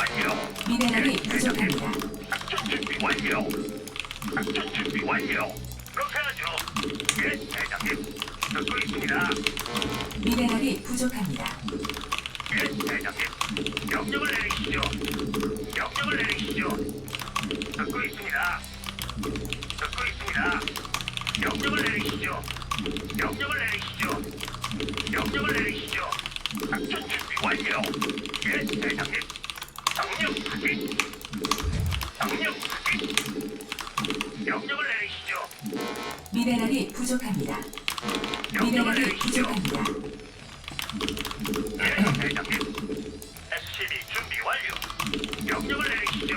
완료. 미네랄이. 부족합니다. 작전 준비 완료. 작전 준비 완료. 그렇게 하죠. 예, 대장님. 듣고 있습니다. 미네랄이 부족합니다. 예, 대장님. 명령을 내리시죠. 명령을 내리시죠. 듣고 있습니다. 듣고 있습니다. 명령을 내리시죠. 명령을 내리시죠. 명령을 내리시죠. 작전 준비 완료. 예, 대장님. 명령. 명령을 내리시죠. 미네랄이 부족합니다. 명령을 미네랄이 내리시죠. 부족합니다. 예, 대장님. SCB 준비 완료. 명령을 내리시죠.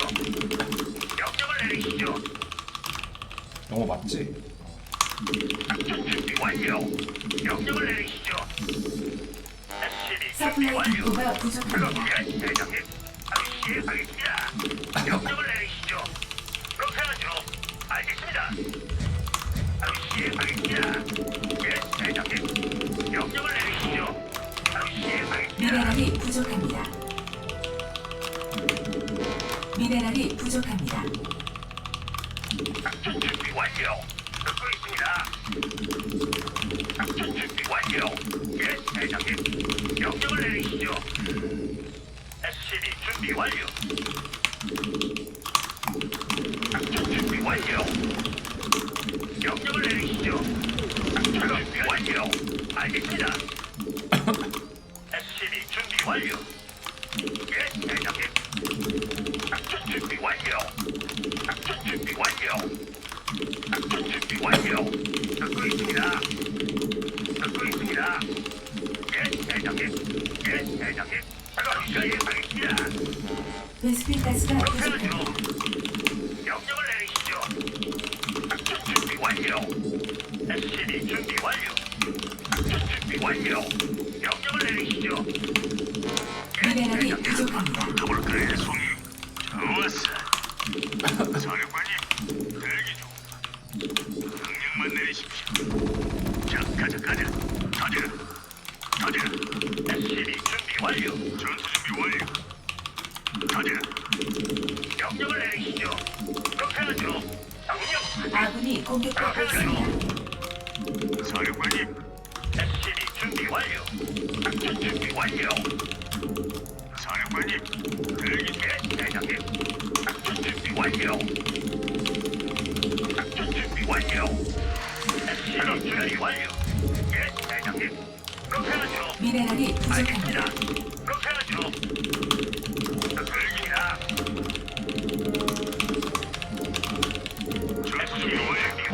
명령을 내리시죠. 영어 맞지? 작전 준비 완료. 명령을 내리시죠. SCB 준비 서플라이 완료. 디포가 그럼 부족합니다. 예, 대장님. 시행하겠습니다. 명령을 내리시죠. 그렇게 하죠. 알겠습니다. 바로 시행하겠습니다. 예, 대장님. 명령을 내리시죠. 바로 시행하겠습니다. 미네랄이 부족합니다. 미네랄이 부족합니다. 작전 준비 완료. 듣고 있습니다. 작전 준비 완료. 예, 대장님. 명령을 내리시죠. SCB 준비 완료. 작전 준비 완료. 명령을 내리시죠. 작전 준비 완료. 알겠습니다. SCB 준비 완료. 예, 대장님. 작전 준비 완료. 작전 준비 완료. 작전 준비 완료. 듣고 있습니다. 듣고 있습니다. 예, 대장님. 예, 대장님. 베스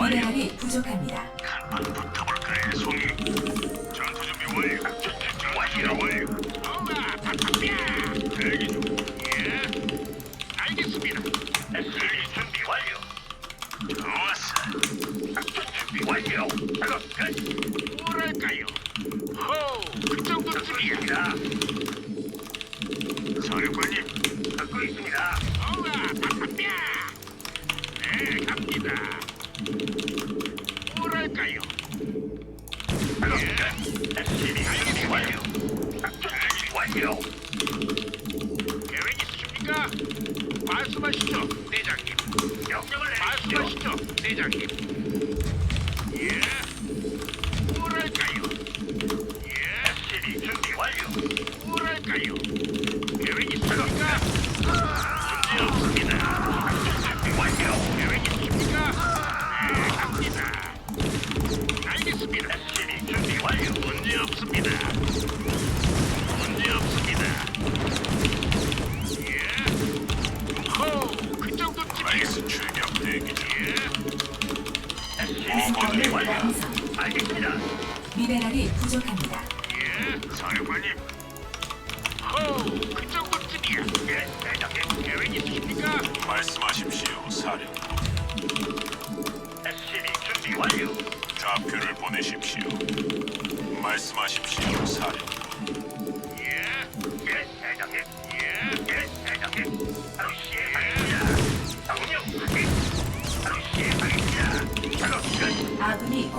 미네랄이 부족합니다. 네, 갑니다. 뭐랄까요? 계획 있으십니까? 말씀하시죠, 대장님. 명령을. 말씀하시죠, 대장님. 예. 뭐랄까요? 예. SCV 준비 완료. 뭐랄까요? 계획 있으십니까? 문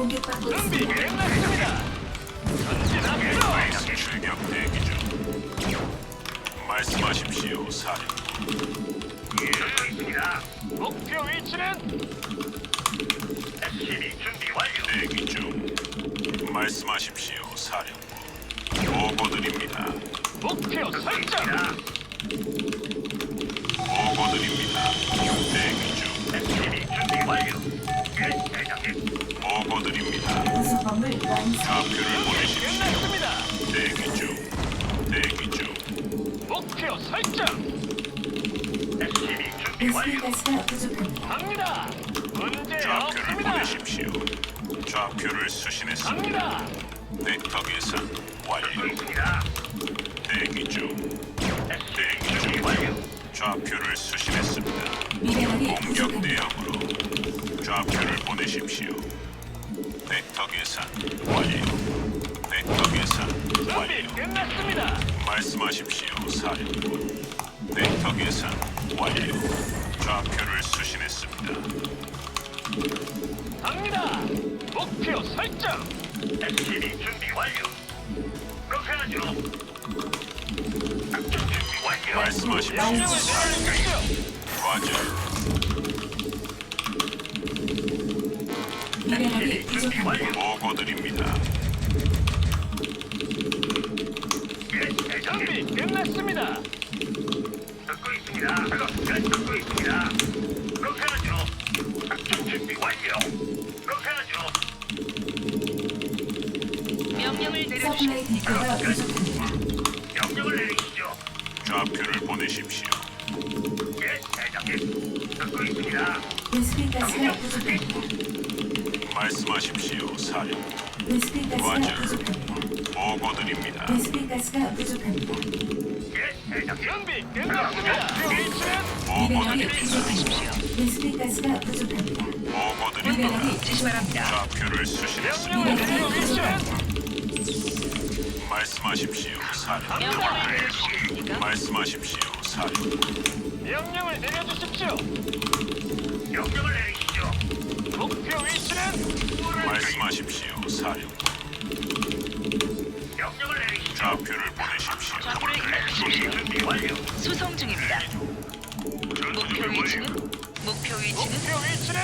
공격받고 준비 있습니다. 끝났습니다. 전진 앞으로. 출격 대기 중. 말씀하십시오, 사령부. 예, 듣고 있습니다. 목표 위치는 SCB 준비 완료. 대기 중. 말씀하십시오, 사령부. 보고드립니다. 목표 설정. 자, 보고드립니다. 대기 중. SCB 준비 완료. 좌표를 보내십시오. 끝났습니다. 대기 중. 대기 중. 목표 설정. SCB 준비 수신했습니다. 대기 중. SCB 준비 완료. 좌표를 수신했습니다. 공격 부족합니다. 대응으로 좌표를 보내십시오. 계산 완료. 벡터 계산 준비 완료. 끝났습니다. 말씀하십시오, 사령부. 벡터 계산 완료. 좌표를 수신했습니다. 갑니다. 목표 설정. SCB 준비 완료. 그렇게 하죠. 작전 준비 완료. 말씀하십시오, 명령을. 내려주십시오. 미네랄이 부족합니다. 보고 드립니다. 예, 대장님. 준비 끝났습니다. 듣고 있습니다. 끝 듣고 있습니다. 그렇게 하죠. 작전 준비 완료. 그렇게 하죠. 명령을 내려주십시오. 서플라이 디포가 부족합니다. 명령을 내리시죠. 좌표를 보내십시오. 예, 대장님. 듣고 있습니다. 베스핀가스가 부족합니다. 말씀하십시오, 사령부. 부족합니다. 보고드립니다. 베스핀가스가 부족합니다. 예, 대장님. 준비 끝났습니다. 목표 위치는 미네랄이 보고드립니다. 부족합니다. 베스핀가스가 부족합니다. 보고드립니다. 미네랄이 지시 바랍니다. 좌표를 수신했습니다. 명령을 미네랄이 내려주십시오. 부족합니다. 말씀하십시오, 사령부. 명령을 내려주십니까? 말씀하십시오, 사령부. 명령을 내려주십시오. 명령을 내리시죠. 목표 위치는 말씀하십시오, 사령부. 명령을 내리시죠. 좌표를 보내십시오. 좌표를 입력하십시오. 준비 완료. 수송 중입니다. 목표 위치는 목표 위치는 목표 위치는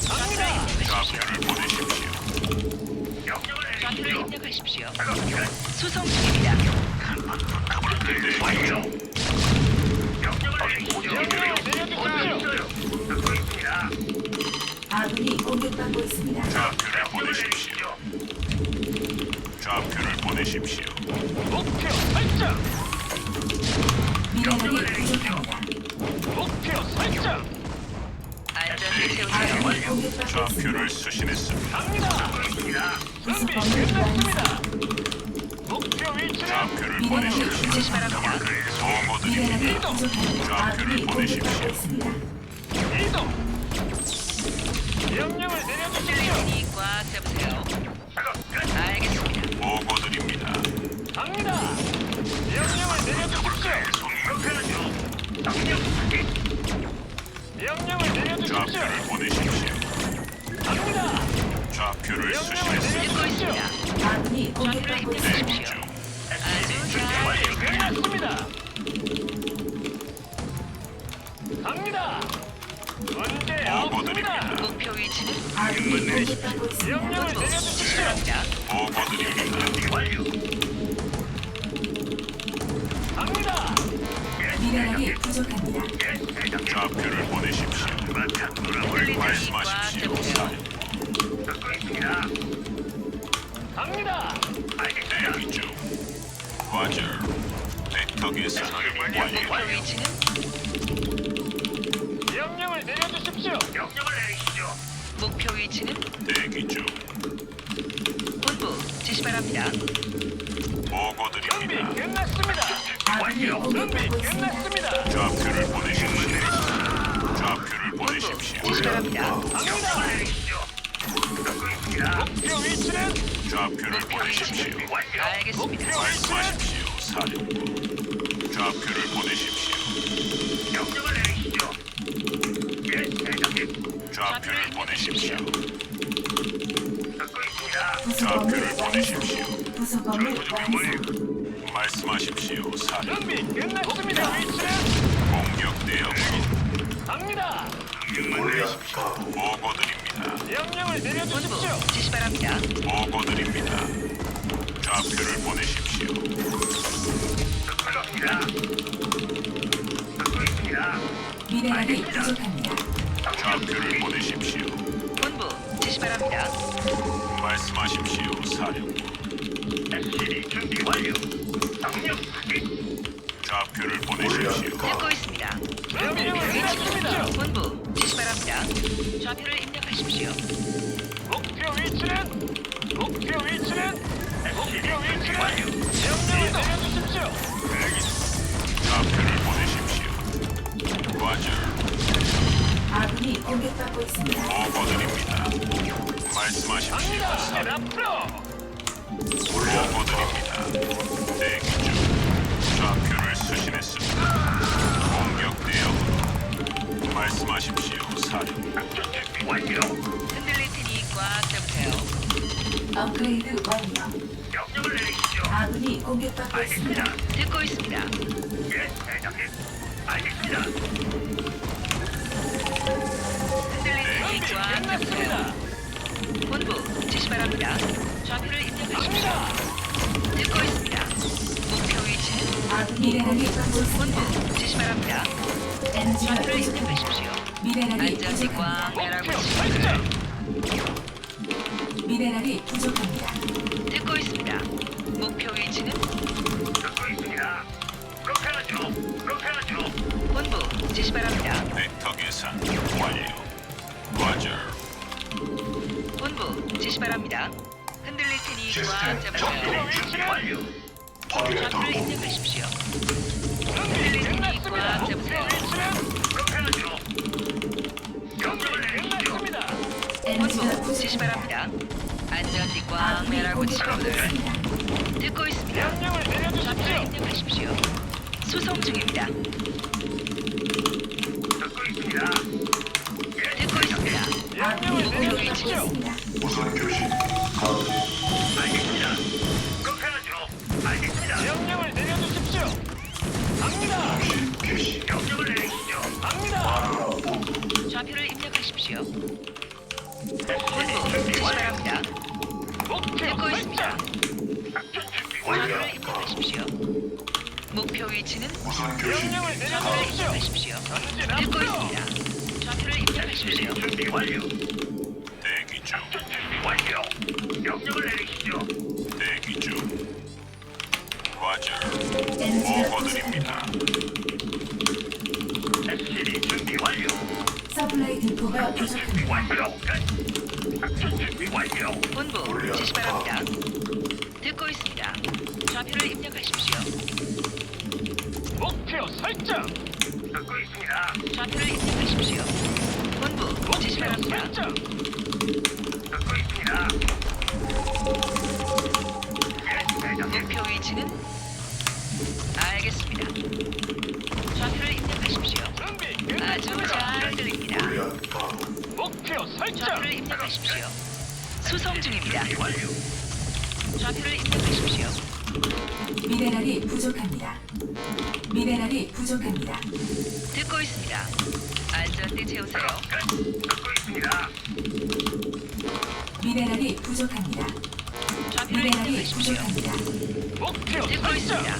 좌표를 갑니다. 입력하십시오. 좌표를 보내십시오. 명령을 좌표를 내리시죠. 입력하십시오. 수송 중입니다. 완료. 공격받고 있습니다. 좌표를 보내십시오. 좌표를 보내십시오. 목표 설정. 미네랄이 부족합니다. 목표 설정. 안전을 채우세요. 아군이 공격받고 있습니다. 좌표를 수신했습니다. 갑니다. 준비 끝났습니다. 목표 위치는 좌표를 미네랄이 보내십시오. 지시 바랍니다. 보고드립니다. 미네랄이 부족합니다. 아군이 공격받고 있습니다. 꽉 잡으세요. 작업 끝. 알겠습니다. 보고 드립니다. 갑니다. 명령을 내려주십시오. 그렇게 하죠. 명령 확인. 명령을 내려주십시오. 좌표를 보내십시오. 갑니다. 좌표를 명령을 수신했습니다. 듣고 내려주십시오. 있습니다. 아군이 좌표를 공격받고 있습니다. 대기 입력하십시오. 중. 아주 잘 끝났습니다. 갑니다. 문제 없습니다. 보고 드립니다. 목표 위치는 아군이 공격받고 있습니다. 명령을 내려주십시오. 지시합니다. 보고 드립니다. 준비 완료. 갑니다. 미네랄이 부족합니다. 예, 대장님. 좌표를 보내십시오. 바탕 돌아볼 찔리니 꽉 말씀하십시오, 잡으세요. 사령부. 듣고 있습니다. 갑니다. 알겠습니다. 대기 중. 과절. 벡터 계산 완료. 목표 위치는 내려주십시오. 명령을 내리시죠. 목표 위치는 대기 중. 본부 지시 바랍니다. 준비 보고드립니다. 끝났습니다. 완료. 준비. 끝났습니다. 좌표를 보내십시오. 좌표를 보내십시오. 지시 바랍니다. 갑니다. 내리시죠. 목표 위치는 좌표를 보내십시오. 완료. 알겠습니다. 말씀하십시오, 사령부. 좌표를 보내십시오. 명령을. 예, 대장님. 좌표를 보내십시오. 듣고 있습니다. 부속범을 좌표를 보내십시오. 완성. 부속범을 완성. 말씀하십시오. 준비 끝났습니다. 위치는 공격 대응으로 갑니다. 명령을 내리십시오. 보고 드립니다. 명령을 내려주십시오. 지시 바랍니다. 보고 드립니다. 좌표를 보내십시오. 듣고 있습니다. 듣고 있습니다. 미네랄이 부족합니다. 좌표를 보내십시오. 본부 지시 바랍니다. 말씀하십시오, 사령부. SCB 준비 완료. 명령 확인. 좌표를 보내십시오. 듣고 있습니다. 명령을 내려주십시오. 본부 지시 바랍니다. 좌표를 입력하십시오. 목표 위치는 목표 위치는 목표 위치는. 명령을 내려주 공격받고 있습니다. 보고드립니다. 말씀하십시오, 갑니다. 앞으로 보고드립니다. 대기 중. 좌표를 수신했습니다. 공격 대응. 말씀하십시오, 사령부. 작전 준비 완료. 흔들릴 테니 꽉 잡으세요. 업그레이드 완료. 명령을 내리시죠. 아군이 공격받고 있습니다. 알겠습니다. 듣고 있습니다. 예, 대장님. 알겠습니다. 끝났습니다. 본부 지시 바랍니다. 좌표를 입력하십시오. 듣고 있습니다. 목표 아군 미네랄이. 본부 지시 바랍니다. 에너지가 좌표를 부족합니다. 입력하십시오. 미네랄이 안전지 꽉 부족합니다. 매라고 목표 있습니다. 설정. 미네랄이 부족합니다. 듣고 있습니다. 목표 위치는 듣고 있습니다. 그렇게 하죠. 그렇게 하죠. 본부 지시 바랍니다. 벡터 계산 완료. 지시 바랍니다. 흔들릴 테니 꽉 잡으세요. SCB 준비 완료. 좌표를 입력하십시오. 준비 끝났습니다. 꽉 잡으세요. 하죠. 명령을 내리시죠. 에너지가 본부 지시 부족합니다. 바랍니다. 안전지 꽉 매라고 친구들. 듣고 있습니다. 명령을 좌표를 내려주십시오. 입력하십시오. 수송 중입니다. 듣고 있습니다. 예, 듣고 있습니다. 명령을 공격받고 내려주십시오. 있습니다. 알겠습니다. 그렇게 하죠. 알겠습니다. 명령을 내려주십시오. 갑니다. 명령을 내리시죠. 갑니다. 좌표를 입력하십시오. 본부. 바랍니다. 목표 듣고 있습니다. 설정. 작전 준비 완료. 좌표를 입력하십시오. 목표 위치는 명령을 좌표를 내려주십시오. 입력하십시오. 전진 듣고 앞으로. 있습니다. 좌표를 입력하십시오. 준비 완료. 완료. 끝. 작전 준비 완료. 본부 지시 바랍니다. 듣고 있습니다. 좌표를 입력하십시오. 목표 설정. 듣고 있습니다. 좌표를 입력하십시오. 본부 지시 바랍니다. 설정. 듣고 있습니다. 예, 대장님. 목표 위치는 알겠습니다. 좌표를 입력하십시오. 준비 아주 끝났습니다. 잘 들립니다. 목표 설정. 좌표를 입력하십시오. 수송 중입니다. 좌표를 입력하십시오. 미네랄이 부족합니다. 미네랄이 부족합니다. 듣고 있습니다. 안전띠 채우세요. 끝. 듣고 있습니다. 미네랄이 부족합니다. 좌표를 미네랄이 입력하십시오. 부족합니다. 목표 듣고 설정. 있습니다.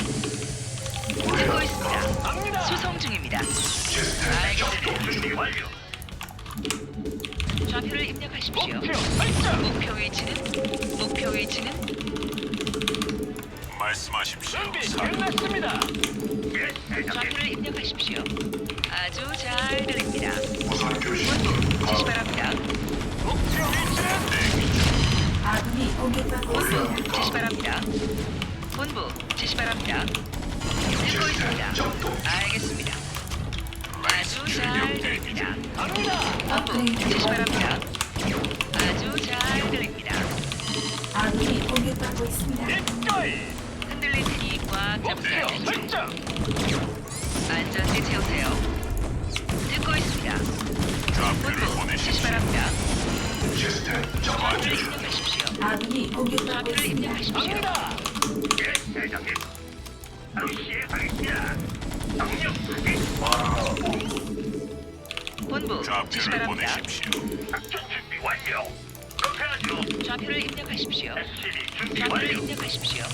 듣고 있습니다. 갑니다. 수송 중입니다. 알겠습니다. 준비 완료. 좌표를 입력하십시오. 목표 설정. 목표 위치는 목표 위치는 말씀하십시오, 준비. 끝났습니다. 예, 대장님. 좌표를 입력하십시오. 아주 잘 들립니다. 본부 지시 바랍니다. 목표 위치는 중. 아군이 공격받고 본부 있습니다. 지시 바랍니다. 본부 지시 바랍니다. 듣고 있습니다. 알겠습니다. 아주 잘 들립니다. 본부 지시 바랍니다. 아주 잘 들립니다. 아군이 공격받고 있습니다. 흔들릴 테니 꽉 잡으세요. 목표 설정. 안전띠 채우세요. 듣고 있습니다. 좌표를 본부 지시. 바랍니다. 시스템 좌표를 입력하십시오. 아군이 공격받고 좌표를 있습니다. 입력하십시오. 갑니다. 예, 대장님. 바로 시행하겠습니다. 본부 지시 좌표를 바랍니다. 보내십시오. 작전 준비 완료. 그렇게 하죠. 좌표를 입력하십시오. 준비 좌표를 완료. 입력하십시오.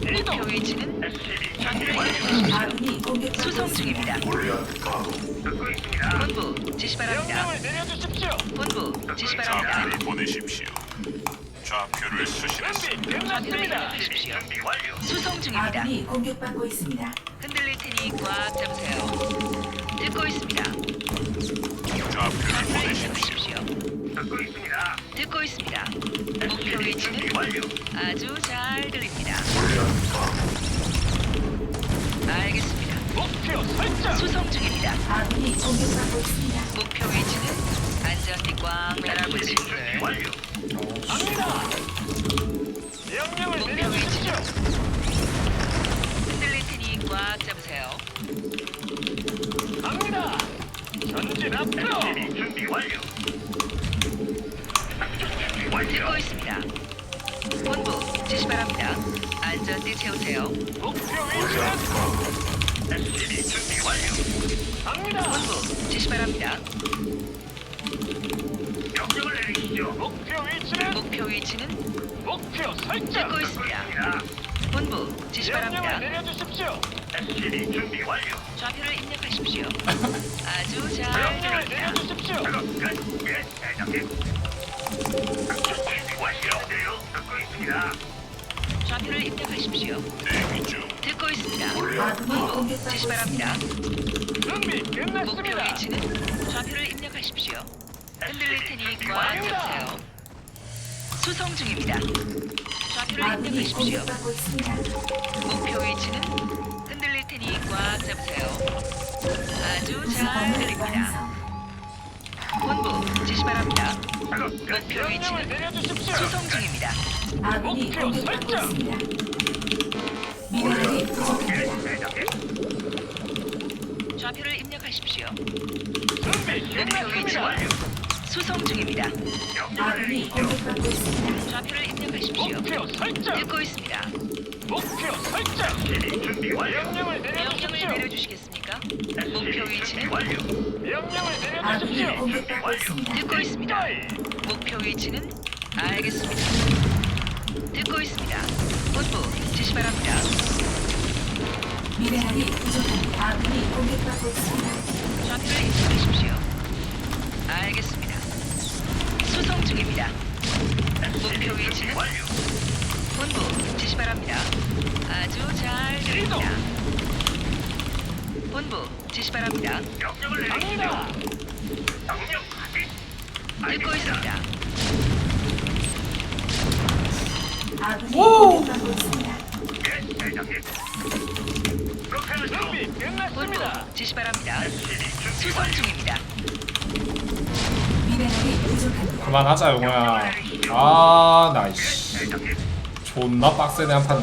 목표 위치는 SCB 좌표를 준비 완료. 입력하십시오. 아군이 공격받고 수송 있습니다. 중입니다. 듣고 있습니다. 본부 지시 바랍니다. 명령을 내려주십시오. 본부 지시 바랍니다. 좌표를 보내십시오. 좌표를 수신했습니다. 준비 끝났습니다. 수송 중입니다. 아군이 공격받고 있습니다. 흔들릴 테니 꽉 잡으세요. 듣고 있습니다. 좌표를 보내십시오. 듣고 있습니다. 듣고 있습니다. 목표 위치는 준비 완료. 아주 잘 들립니다. 알겠습니다. 목표 설정. 수송 중입니다. 아군이 공격받고 있습니다. 목표 위치는 안전띠 꽉 매라고 준비 친구들. 완료. 갑니다. 명령을. 흔들릴 테니 꽉 잡으세요. 갑니다. 전진 앞으로. 준비 완료. 준비 완료. 듣고 있습니다. 본부 지시 바랍니다. 안전띠 채우세요. 목표 위치는 SCB 준비 완료. 갑니다. 본부 지시 바랍니다. 목표 위치는 목표 위치는 목표 설정. 듣고 듣고 있습니다. 본부 지시 명령을 바랍니다. 내려주십시오. SCB 준비 완료. 좌표를 입력하십시오. 아주 잘 명령을. 내려주십시오. 작업 끝. 예, 대장님. 작전 준비 완료돼요. 듣고 있습니다. 좌표를 입력하십시오. 대기 중. 듣고 있습니다. 본부 지시 바랍니다. 준비 목표 끝났습니다. 위치는 좌표를 입력하십시오. 흔들릴 테니 꽉 잡으세요. 수송 중입니다. 좌표를 아군이 입력하십시오. 공격받고 있습니다. 목표 위치는 흔들릴 테니 꽉 잡으세요. 아주 잘 들립니다. 완성. 본부 지시 바랍니다. 목표 명령을 위치는 내려주십시오. 수송 중입니다. 아군이 목표 공격받고 설정. 있습니다. 미네랄이 부족합니다. 좌표를 입력하십시오. 준비 목표 끝났습니다. 수송 중입니다. 아군이 내리시죠. 공격받고 있습니다. 좌표를 입력하십시오. 목표 설정. 듣고 있습니다. 목표 설정. 준비 완료. 명령을 명령을 내려주십시오. 내려주시겠습니까? 목표 준비 위치는 완료. 명령을 아군이 내려주십시오. 공격받고 있습니다. 듣고 있습니다. 목표 위치는 알겠습니다. 듣고 있습니다. 본부 지시 바랍니다. 미네랄이 부족합니다. 아군이 공격받고 있습니다. 좌표를 입력하십시오. 알겠습니다. 중입니다. 목표 위치는 완료. 본부 지시 바랍니다. 아주 잘 들립니다. 본부 지시 바랍니다. 명령을. 갑니다. 명령 확인. 듣고 있습니다. 있습니다. 예, 대장님. 그렇게 하죠. 준비 본부 끝났습니다. 지시 바랍니다. 수송. 중입니다. 그만하자 용호야 아 나이씨. 존나 빡세네 한판